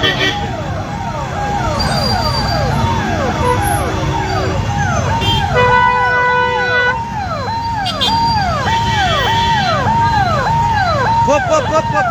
Pop, pop, pop, pop.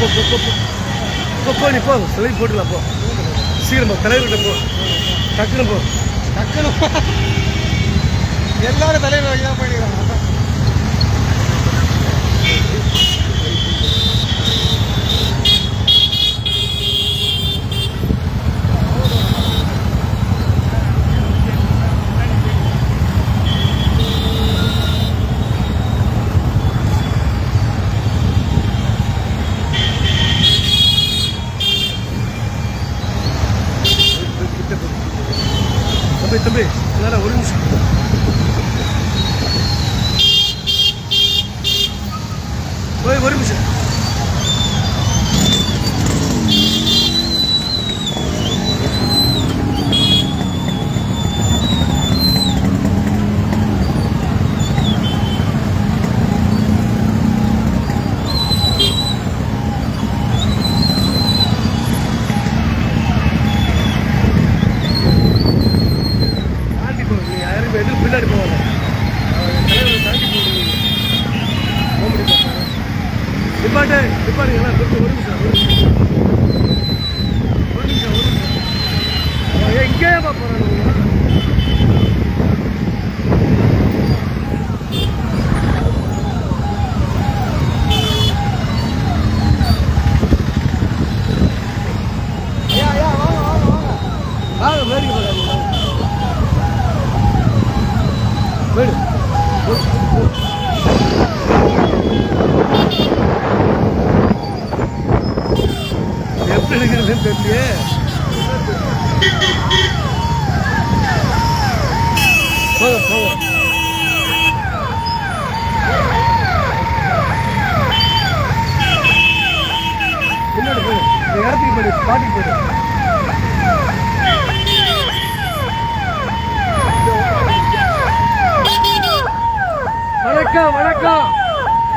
போ போ போ போ. போ நீ போ. சிலை போட்டுலாம் போ. சீக்கிரம் போ. தலைவர்கிட்ட போ. டக்குனு போ. டக்குனு எல்லாரும் தலைவர் வாங்கி தான் கிட்ட போ தம்பி தம்பி என்னடா ஒரு நிமிஷம். போய் ஒரு நிமிஷம்.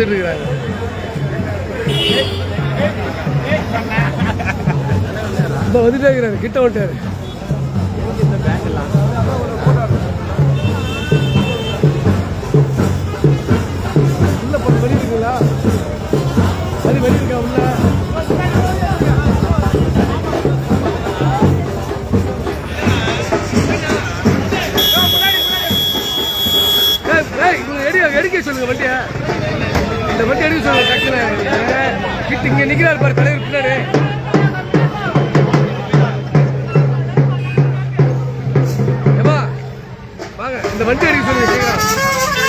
பார்த்துட்டு இருக்கிறாங்க இப்போ வந்துட்டே இருக்கிறாரு கிட்ட வந்துட்டாரு. உள்ள போய் வெளியே இருக்குங்களா அது வெளியே இருக்கா உள்ள எடி- சொல்லுங்க வண்டியை. இந்த வண்டி எடுக்க சொல்லுங்க டக்குனு கிட்ட இங்க நிக்கிறாரு பாரு தலைவர் பின்னாடி ஏம்மா, வாங்க இந்த வண்டி எடுக்க சொல்லுங்க சீக்கிரம்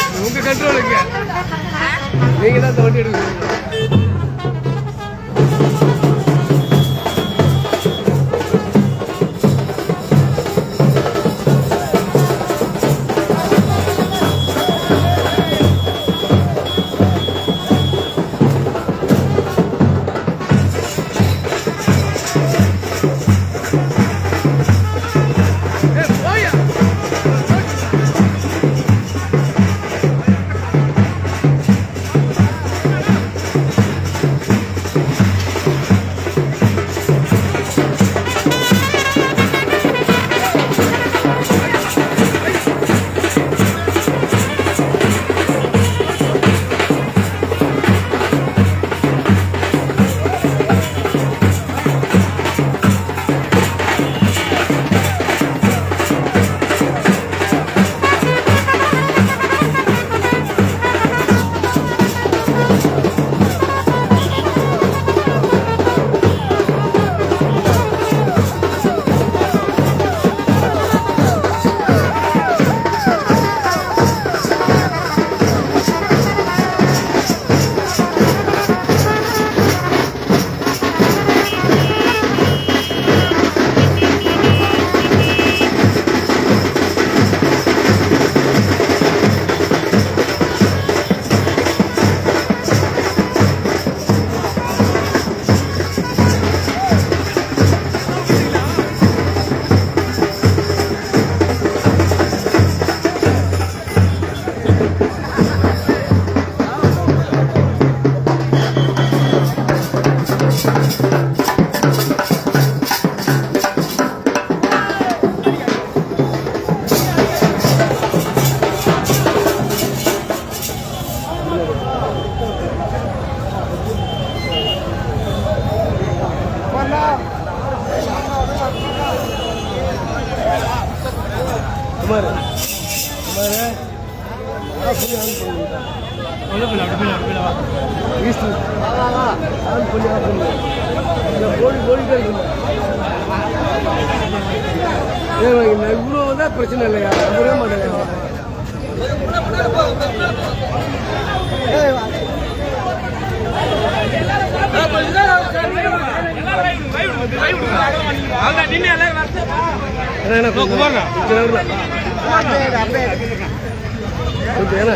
இது உங்க கண்ட்ரோலுங்க நீங்க தான் இந்த வண்டி எடுக்க சொல்லுங்க. என்ன என்ன? கொஞ்சம் நேரம் கொஞ்சம் ஏன்னா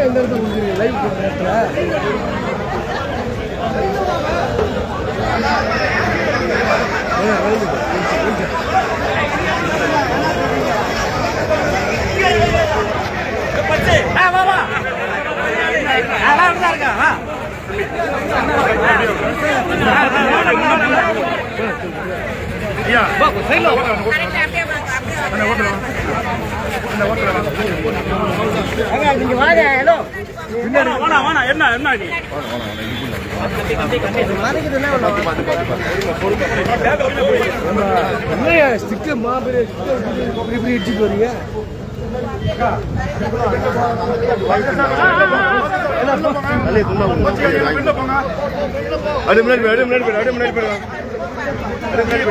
எந்த இடத்துல கொடுக்குறீங்க லைவ் என்ன என்ன ஸ்டிக்கு மாபெரிய இப்படி இடிச்சுட்டு வரீங்க அடி முன்னாடி போய், அப்படியே முன்னாடி போய், முன்னாடி போயிடுவாங்க. அப்படியே முன்னாடி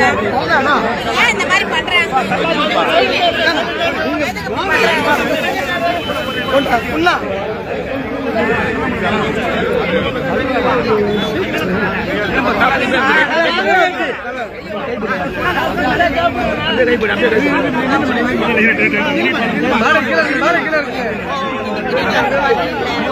ஏன் இந்த மாதிரி பண்றாங்க தலைவர்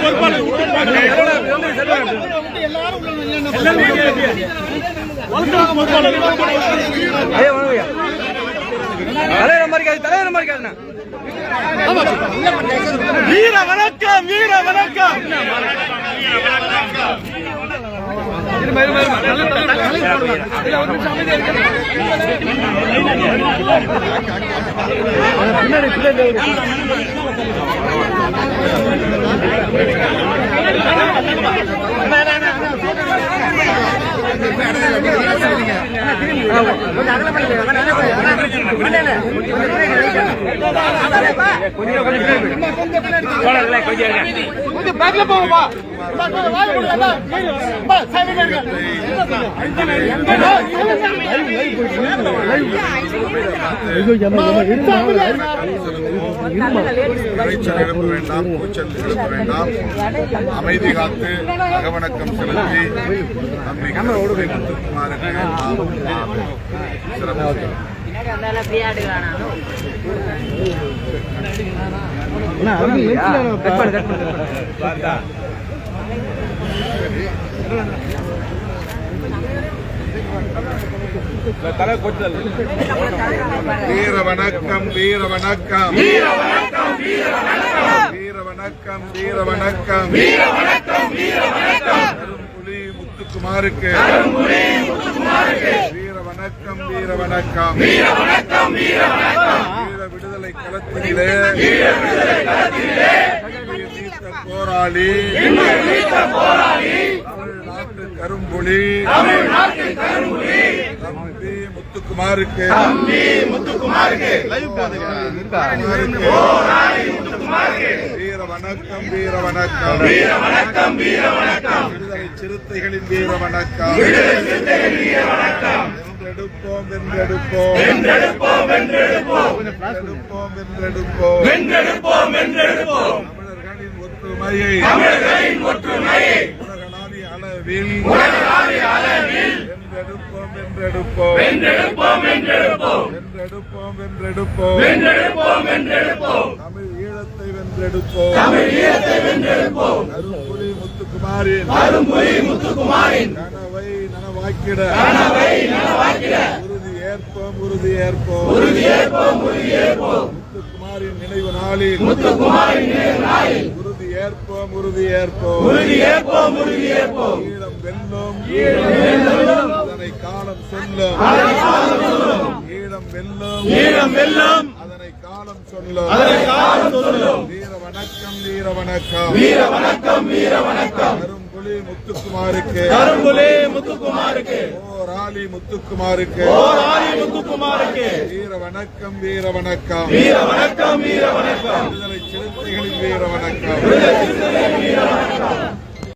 பொறுப்பாளர் காது தலைவர் மாதிரி காதுண்ணா வீர வணக்கம் வீர வணக்கம் இருமா இருமா இருமா நல்ல தலைவர் இல்ல ஒரு நிமிஷம் அமைதியா இருங்க பின்னாடி பின்னாடி கொஞ்சம் பேக்ல போங்கப்பா இறைச்சல் எழுப்ப வேண்டாம் கூச்சல் எழுப்ப வேண்டாம் அமைதி காத்து அகவணக்கம் செலுத்தி நம்பிக்கை முத்துக்குமாருக்கு நாம் சிறப்பு செய்வோம். வீர வணக்கம் வீர வணக்கம். வீர வணக்கம் வீர வணக்கம். வீர வணக்கம் புலி முத்து முத்துக்குமாருக்கு. வீர வணக்கம் வீர வணக்கம். வீர விடுதலை களத்திலே நீத்த போராளி. தமிழ்நாட்டு கரும்புலி. தம்பி முத்துக்குமாருக்கு. வீர வணக்கம் வீர வணக்கம் வீர வணக்கம் வீர வணக்கம் விடுதலை சிறுத்தைகளின் வீர வணக்கம் வென்றெடுப்போம் வென்றெடுப்போம். வென்றெடுப்போம் வென்றெடுப்போம். வென்றெடுப்போம் வென்றெடுப்போம். வென்றெடுப்போம் தமிழர்களின் ஒற்றுமையை தமிழர்களின் ஒற்றுமையை உலகளாவிய அளவில் உலகளாவிய அளவில் வென்றெடுப்போம் வென்றெடுப்போம். வென்றெடுப்போம் வென்றெடுப்போம். வென்றெடுப்போம் வென்றெடுப்போம். வென்றெடுப்போம் வென்றெடுப்போம். தமிழ் ஈழத்தை வென்றெடுப்போம். தமிழ் ஈழத்தை வென்றெடுப்போம். கரும்புலி முத்துக்குமாரின் முத்துக்குமாரின் நனவாக்கிட. கனவை நனவாக்கிட உறுதி ஏற்போம் உறுதி ஏற்போம் உறுதி ஏற்போம் உறுதி ஏற்போம் முத்துக்குமாரின் நினைவு நாளில். முத்துக்குமாரின் நினைவு நாளில் உறுதி ஏற்போம் உறுதி ஏற்போம் உறுதி ஏற்போம் உறுதி ஏற்போம் ஈழம் வெல்லும். ஈழம் வெல்லும் அதனை காலம் சொல்லும். அதனை காலம் சொல்லும் ஈழம் வெல்லும். ஈழம் வெல்லும் அதனை காலம் சொல்லும். அதனை காலம் சொல்லும் வீர வணக்கம் வீர வணக்கம் வீர வணக்கம் வீர வணக்கம் கரும்புலி முத்துக்குமாருக்கு. கரும்புலி முத்துக்குமாருக்கு. போராளி முத்துக்குமாருக்கு. போராளி முத்துக்குமாருக்கு. வீர வணக்கம் வீர வணக்கம். வீர வணக்கம் வீர வணக்கம். விடுதலை சிறுத்தைகளின் வீர வணக்கம்.